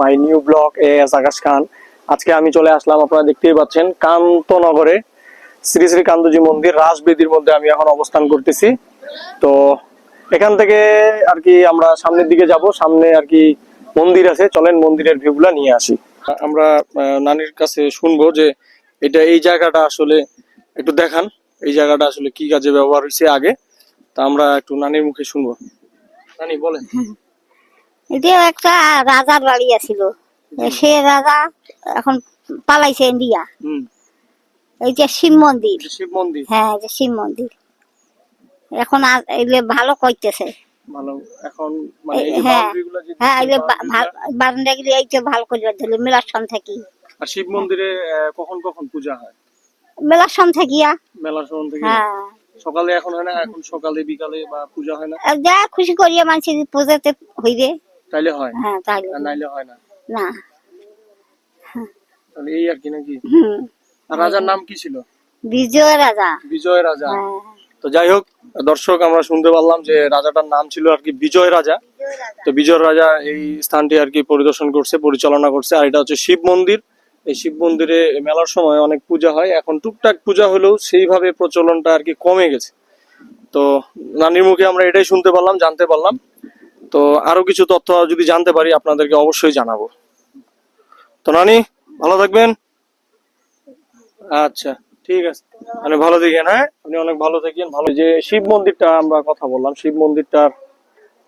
My new blog A S Akash Khan. আজকে আমি চলে আসলাম, আপনারা দেখতেই পাচ্ছেন, কান্তনগরে, শ্রী শ্রী কান্তজি মন্দির রাজবেদির মধ্যে আমি এখন অবস্থান করতেছি। তো এখান থেকে আর কি আমরা সামনের দিকে যাব, সামনে আর কি মন্দির আছে। চলেন মন্দিরের ভিউগুলা নিয়ে আসি। আমরা নানির কাছে শুনব যে এটা এই জায়গাটা আসলে একটু দেখান, এই জায়গাটা আসলে কি কাজে ব্যবহার হয়েছে আগে। তা আমরা একটু নানির মুখে শুনব। নানি, বলেন। এটা একটা রাজার বাড়ি আছিল। সে রাজা এখন পালাইছে ইন্ডিয়া। হুম। এই যে শিব মন্দির। শিব মন্দির। হ্যাঁ যে শিব মন্দির। এখন এগুলো ভালো করতেছে ভালো এখন মানে হ্যাঁ হ্যাঁ এগুলো boundary-গুলা- বারান্দা গুলি এই যে ভালো করে দিল মেলার সন থাকি। আর শিব মন্দিরে কখন কখন পূজা হয়? মেলার সন থাকিয়া মেলার থেকে? হ্যাঁ। সকালে এখন হয় না এখন সকালে বিকালে বা পূজা হয় না? যা খুশি করিয়া মানুষ পূজাতে হইবে। তাইলে হয় হ্যাঁ তাহলে আর নাইলে হয় না। না। তাহলে এই আর কি নাকি? আর রাজার নাম কি ছিল? বিজয় রাজা। বিজয় রাজা। হ্যাঁ। তো যাই হোক দর্শক আমরা শুনতে পারলাম যে রাজাটার নাম ছিল আর কি বিজয় রাজা। তো বিজয় রাজা এই স্থানটি আর কি পরিদর্শন করছে পরিচালনা করছে। আর এটা হচ্ছে শিব মন্দির। এই শিব মন্দিরে মেলার সময় অনেক পূজা হয়। এখন টুকটাক পূজা হলেও সেইভাবে প্রচলনটা আর কি কমে গেছে। তো নানির মুখে আমরা এটাই শুনতে পারলাম জানতে পারলাম। তো আরও কিছু তথ্য যদি জানতে পারি, আপনাদেরকে অবশ্যই জানাব। তো নানি, ভালো থাকবেন? আচ্ছা ঠিক আছে। মানে ভালো থাকেন হ্যাঁ? আপনি অনেক ভালো থাকেন, ভালো যে শিব মন্দিরটা আমরা কথা বললাম, শিব মন্দিরটার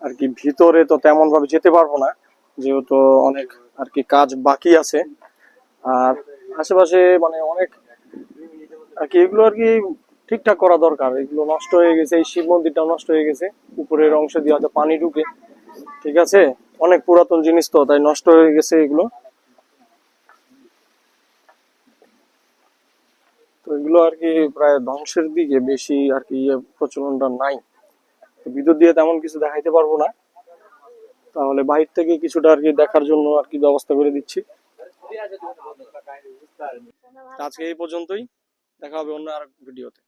আর কি ভিতরে তো তেমন ভাবে যেতে পারব না, যেহেতু অনেক আর কি কাজ বাকি আছে। আর আশেপাশে মানে অনেক আর কি এগুলো আর কি ঠিকঠাক করা দরকার, এগুলো নষ্ট হয়ে গেছে, এই শিব মন্দিরটা নষ্ট হয়ে গেছে, উপরের অংশ দিয়ে হয়তো পানি ঢুকে। ঠিক আছে? অনেক পুরাতন জিনিস তো, তাই নষ্ট হয়ে গেছে এগুলো। তো এগুলো আর কি প্রায় ধ্বংসের দিকে বেশি আর কি ইয়ে প্রচলনটা নাই। বিদ্যুৎ দিয়ে তেমন কিছু দেখাইতে পারব না। তাহলে বাহির থেকে কিছুটা আর কি দেখার জন্য আর কি ব্যবস্থা করে দিচ্ছি। আজকে এই পর্যন্তই। দেখা হবে অন্য আর ভিডিওতে।